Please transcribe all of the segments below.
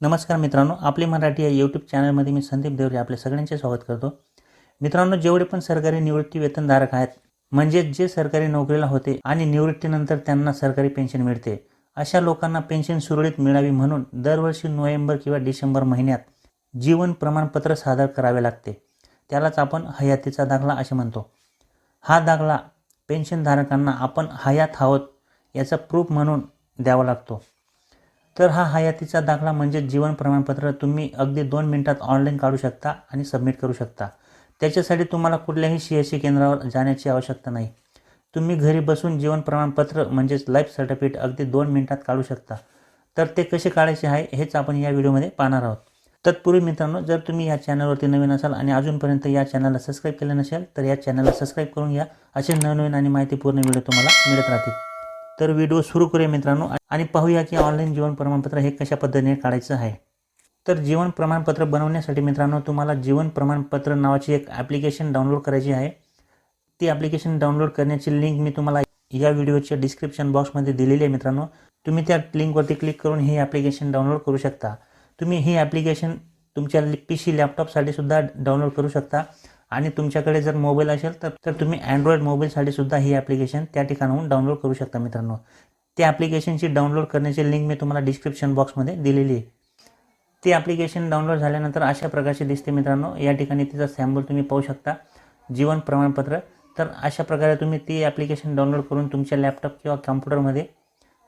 नमस्कार मित्रांनो आपली मराठी या यूट्यूब चॅनलमध्ये मी संदीप देवरे आपले सगळ्यांचे स्वागत करतो. मित्रांनो जेवढे पण सरकारी निवृत्ती वेतनधारक आहेत म्हणजे जे सरकारी नोकरीला होते आणि निवृत्तीनंतर त्यांना सरकारी पेन्शन मिळते अशा लोकांना पेन्शन सुरळीत मिळावी म्हणून दरवर्षी नोव्हेंबर किंवा डिसेंबर महिन्यात जीवन प्रमाणपत्र सादर करावे लागते. त्यालाच आपण हयातीचा दाखला असे म्हणतो. हा दाखला पेन्शनधारकांना आपण हयात आहोत याचा प्रूफ म्हणून द्यावा लागतो. तर हा हयातीचा दाखला म्हणजे जीवन प्रमाणपत्र. तुम्ही अगदी दोन मिनटात ऑनलाईन काढू शकता आणि सबमिट करू शकता. त्याच्यासाठी तुम्हाला कुठल्याही सी एस सी केंद्रावर जाण्याची आवश्यकता नाही. तुम्ही घरी बसून जीवन प्रमाणपत्र म्हणजेच लाईफ सर्टिफिकेट अगदी दोन मिनिटात काढू शकता. तर ते कसे काढायचे आहे हेच आपण या व्हिडिओमध्ये पाहणार आहोत. तत्पूर्वी मित्रांनो जर तुम्ही या चॅनलवरती नवीन असाल आणि अजूनपर्यंत या चॅनलला सबस्क्राईब केलं नसेल तर या चॅनलला सबस्क्राईब करून घ्या. असे नवनवीन आणि माहितीपूर्ण व्हिडिओ तुम्हाला मिळत राहतील. तर व्हिडिओ सुरू करूया मित्रांनो. आणि पाहूया की ऑनलाईन जीवन प्रमाणपत्र हे कशा पद्धतीने काढायचं आहे. तर जीवन प्रमाणपत्र बनवण्यासाठी मित्रांनो तुम्हाला जीवन प्रमाणपत्र नावाची एक ॲप्लिकेशन डाउनलोड करायची आहे. ती ॲप्लिकेशन डाउनलोड करण्याची लिंक मी तुम्हाला या व्हिडिओच्या डिस्क्रिप्शन बॉक्समध्ये दिलेली आहे मित्रांनो. तुम्ही त्या लिंकवरती क्लिक करून ही ॲप्लिकेशन डाउनलोड करू शकता. तुम्ही ही ॲप्लिकेशन तुमच्या पी सी लॅपटॉपसाठी सुद्धा डाउनलोड करू शकता. आणि तुमच्याकडे जर मोबाईल असेल तर तर तुम्ही अँड्रॉइड मोबाईलसाठी सुद्धा ही ॲप्लिकेशन त्या ठिकाणाहून डाउनलोड करू शकता मित्रांनो. ते ॲप्लिकेशनची डाउनलोड करण्याची लिंक मी तुम्हाला डिस्क्रिप्शन बॉक्समध्ये दिलेली आहे. ती ॲप्लिकेशन डाउनलोड झाल्यानंतर अशा प्रकारचे दिसते मित्रांनो. या ठिकाणी तिचा सॅम्पल तुम्ही पाहू शकता. जीवन प्रमाणपत्र. तर अशा प्रकारे तुम्ही ती ॲप्लिकेशन डाउनलोड करून तुमच्या लॅपटॉप किंवा कॉम्प्युटरमध्ये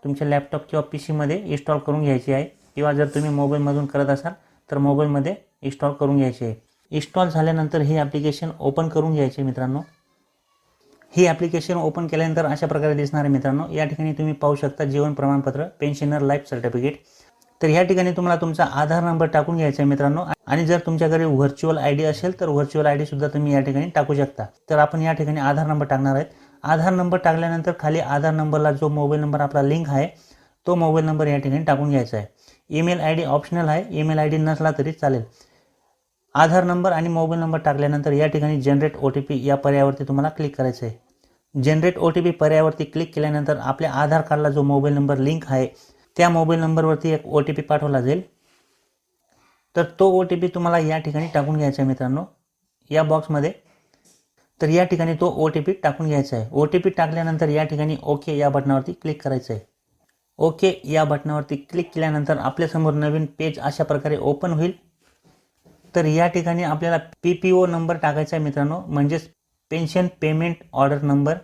तुमच्या लॅपटॉप किंवा पी सीमध्ये इन्स्टॉल करून घ्यायची आहे. किंवा जर तुम्ही मोबाईलमधून करत असाल तर मोबाईलमध्ये इन्स्टॉल करून घ्यायची आहे. इन्स्टॉल झाल्यानंतर हे ॲप्लिकेशन ओपन करून घ्यायचे मित्रांनो. ही ॲप्लिकेशन ओपन केल्यानंतर अशा प्रकारे दिसणार आहे मित्रांनो. या ठिकाणी तुम्ही पाहू शकता जीवन प्रमाणपत्र पेन्शनर लाईफ सर्टिफिकेट तर या ठिकाणी तुम्हाला तुमचा आधार नंबर टाकून घ्यायचा आहे मित्रांनो. आणि जर तुमच्याकडे व्हर्च्युअल आय डी असेल तर व्हर्च्युअल आय डी सुद्धा तुम्ही या ठिकाणी टाकू शकता. तर आपण या ठिकाणी आधार नंबर टाकणार आहेत. आधार नंबर टाकल्यानंतर खाली आधार नंबरला जो मोबाईल नंबर आपला लिंक आहे तो मोबाईल नंबर या ठिकाणी टाकून घ्यायचा आहे. ईमेल आय डी ऑप्शनल आहे. ईमेल आय डी नसला तरी चालेल. आधार नंबर आणि मोबाईल नंबर टाकल्यानंतर या ठिकाणी जनरेट ओ टी पी या पर्यायावरती तुम्हाला क्लिक करायचं आहे. जनरेट ओ टी पी पर्यायावरती क्लिक केल्यानंतर आपल्या आधार कार्डला जो मोबाईल नंबर लिंक आहे त्या मोबाईल नंबरवरती एक ओ टी पी पाठवला जाईल. तर तो ओ टी पी तुम्हाला या ठिकाणी टाकून घ्यायचा आहे मित्रांनो. या बॉक्समध्ये तर या ठिकाणी तो ओ टी पी टाकून घ्यायचा आहे. ओ टी पी टाकल्यानंतर या ठिकाणी ओके या बटनावरती क्लिक करायचं आहे. ओके या बटनावरती क्लिक केल्यानंतर आपल्यासमोर नवीन पेज अशा प्रकारे ओपन होईल. तर या ठिकाणी आपल्याला पी पी ओ नंबर टाकायचा आहे मित्रांनो. म्हणजेच pension payment order number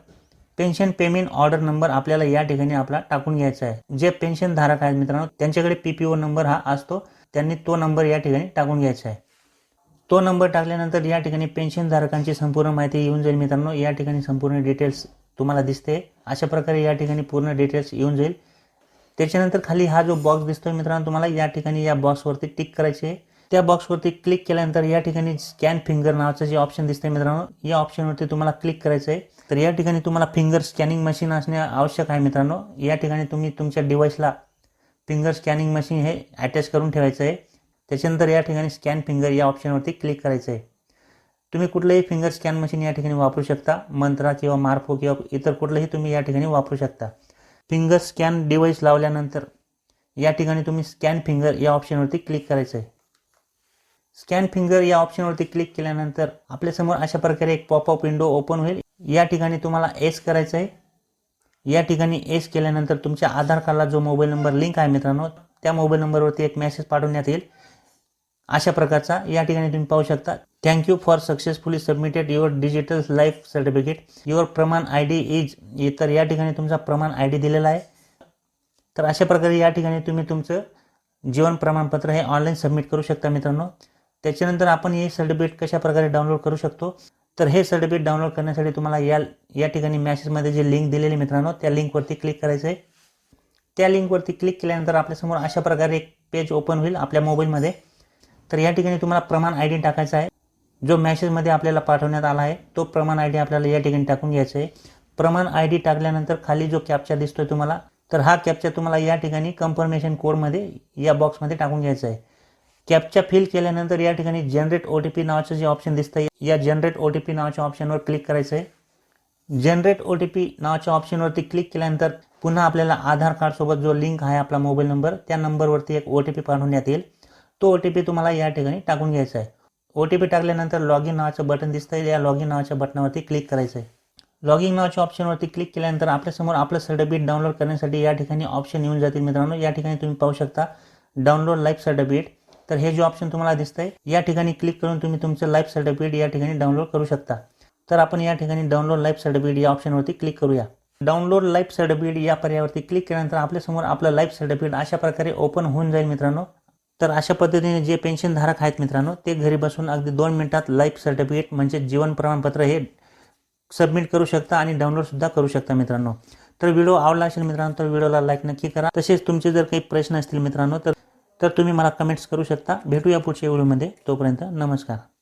pension payment order number आपल्याला या ठिकाणी आपला टाकून घ्यायचा आहे. जे पेन्शन धारक आहेत मित्रांनो त्यांच्याकडे पी पी ओ नंबर हा असतो. त्यांनी तो नंबर या ठिकाणी टाकून घ्यायचा आहे. तो नंबर टाकल्यानंतर या ठिकाणी पेन्शन धारकांची संपूर्ण माहिती येऊन जाईल मित्रांनो. या ठिकाणी संपूर्ण डिटेल्स तुम्हाला दिसते. अशा प्रकारे या ठिकाणी पूर्ण डिटेल्स येऊन जाईल. त्याच्यानंतर खाली हा जो बॉक्स दिसतोय मित्रांनो तुम्हाला या ठिकाणी या बॉक्सवरती टिक करायचे आहे. त्या बॉक्सवरती क्लिक केल्यानंतर या ठिकाणी स्कॅन फिंगर नावाचं जे ऑप्शन दिसतंय मित्रांनो या ऑप्शनवरती तुम्हाला क्लिक करायचं आहे. तर या ठिकाणी तुम्हाला फिंगर स्कॅनिंग मशीन असणे आवश्यक आहे मित्रांनो. या ठिकाणी तुम्ही तुमच्या डिव्हाइसला फिंगर स्कॅनिंग मशीन हे अटॅच करून ठेवायचं आहे. त्याच्यानंतर या ठिकाणी स्कॅन फिंगर या ऑप्शनवरती क्लिक करायचं आहे. तुम्ही कुठलंही फिंगर स्कॅन मशीन या ठिकाणी वापरू शकता. मंत्रा किंवा मार्फो किंवा इतर कुठलंही तुम्ही या ठिकाणी वापरू शकता. फिंगर स्कॅन डिव्हाइस लावल्यानंतर या ठिकाणी तुम्ही स्कॅन फिंगर या ऑप्शनवरती क्लिक करायचं आहे. स्कॅन फिंगर या ऑप्शनवरती क्लिक केल्यानंतर आपल्यासमोर अशा प्रकारे एक पॉपअप विंडो ओपन होईल. या ठिकाणी तुम्हाला एस करायचं आहे. या ठिकाणी एस केल्यानंतर तुमच्या आधार कार्डला जो मोबाईल नंबर लिंक आहे मित्रांनो त्या मोबाईल नंबरवरती एक मेसेज पाठवण्यात येईल. अशा प्रकारचा या ठिकाणी तुम्ही पाहू शकता. Thank you for successfully submitted your digital life certificate your Pramaan I D is तर या ठिकाणी तुमचा प्रमाण आय डी दिलेला आहे. तर अशा प्रकारे या ठिकाणी तुम्ही तुमचं जीवन प्रमाणपत्र हे ऑनलाईन सबमिट करू शकता मित्रांनो. त्याच्यानंतर आपण हे सर्टिफिकेट कशा प्रकारे डाउनलोड करू शकतो? तर हे सर्टिफिकेट डाउनलोड करण्यासाठी तुम्हाला या या ठिकाणी मॅसेजमध्ये जे लिंक दिलेली मित्रांनो त्या लिंकवरती क्लिक करायचं आहे त्या लिंकवरती क्लिक केल्यानंतर आपल्यासमोर अशा प्रकारे एक पेज ओपन होईल आपल्या मोबाईलमध्ये तर या ठिकाणी तुम्हाला प्रमाण आय डी टाकायचा आहे. जो मॅसेजमध्ये आपल्याला पाठवण्यात आला आहे तो प्रमाण आय डी आपल्याला या ठिकाणी टाकून घ्यायचा आहे. प्रमाण आय डी टाकल्यानंतर खाली जो कॅप्चा दिसतोय तुम्हाला तर हा कॅप्चा तुम्हाला या ठिकाणी कन्फर्मेशन कोडमध्ये या बॉक्समध्ये टाकून घ्यायचा आहे. कॅपच्या फिल केल्यानंतर या ठिकाणी जनरेट ओ टी पी नावाचं जे ऑप्शन दिसतं या जनरेट ओ टी पी नावाच्या ऑप्शनवर क्लिक करायचं आहे जनरेट ओ टी पी नावाच्या ऑप्शनवरती क्लिक केल्यानंतर पुन्हा आपल्याला आधार कार्डसोबत जो लिंक आहे आपला मोबाईल नंबर त्या नंबरवरती एक ओ टी पी पाठवण्यात येईल. तो ओ टी पी तुम्हाला या ठिकाणी टाकून घ्यायचा आहे. ओ टी पी टाकल्यानंतर लॉग इन नावाचं बटन दिसतं या लॉग इन नावाच्या बटनावरती क्लिक करायचं आहे लॉग इन नावाच्या ऑप्शनवरती क्लिक केल्यानंतर आपल्यासमोर आपलं सर्टिफिकेट डाउनलोड करण्यासाठी या ठिकाणी ऑप्शन येऊन जातील मित्रांनो. या ठिकाणी तुम्ही पाहू शकता डाउनलोड लाईफ सर्टिफिकेट तर हे जे ऑप्शन तुम्हाला दिसतंय या ठिकाणी क्लिक करून तुम्ही तुमचं लाईफ सर्टिफिकेट या ठिकाणी डाउनलोड करू शकता. तर आपण या ठिकाणी डाउनलोड लाईफ सर्टिफिकेट या ऑप्शनवरती क्लिक करूया. डाउनलोड लाईफ सर्टिफिकेट या पर्यायावरती क्लिक केल्यानंतर आपल्यासमोर आपलं लाईफ सर्टिफिकेट अशा प्रकारे ओपन होऊन जाईल मित्रांनो. तर अशा पद्धतीने जे पेन्शनधारक आहेत मित्रांनो ते घरी बसून अगदी दोन मिनिटात लाईफ सर्टिफिकेट म्हणजे जीवन प्रमाणपत्र हे सबमिट करू शकता आणि डाउनलोडसुद्धा करू शकता मित्रांनो. तर व्हिडिओ आवडला असेल मित्रांनो तर व्हिडिओला लाईक नक्की करा. तसेच तुमचे जर काही प्रश्न असतील मित्रांनो तर तर तुम्ही मला कमेंट्स करू शकता. भेटूया पुढच्या व्हिडिओमध्ये तोपर्यंत नमस्कार.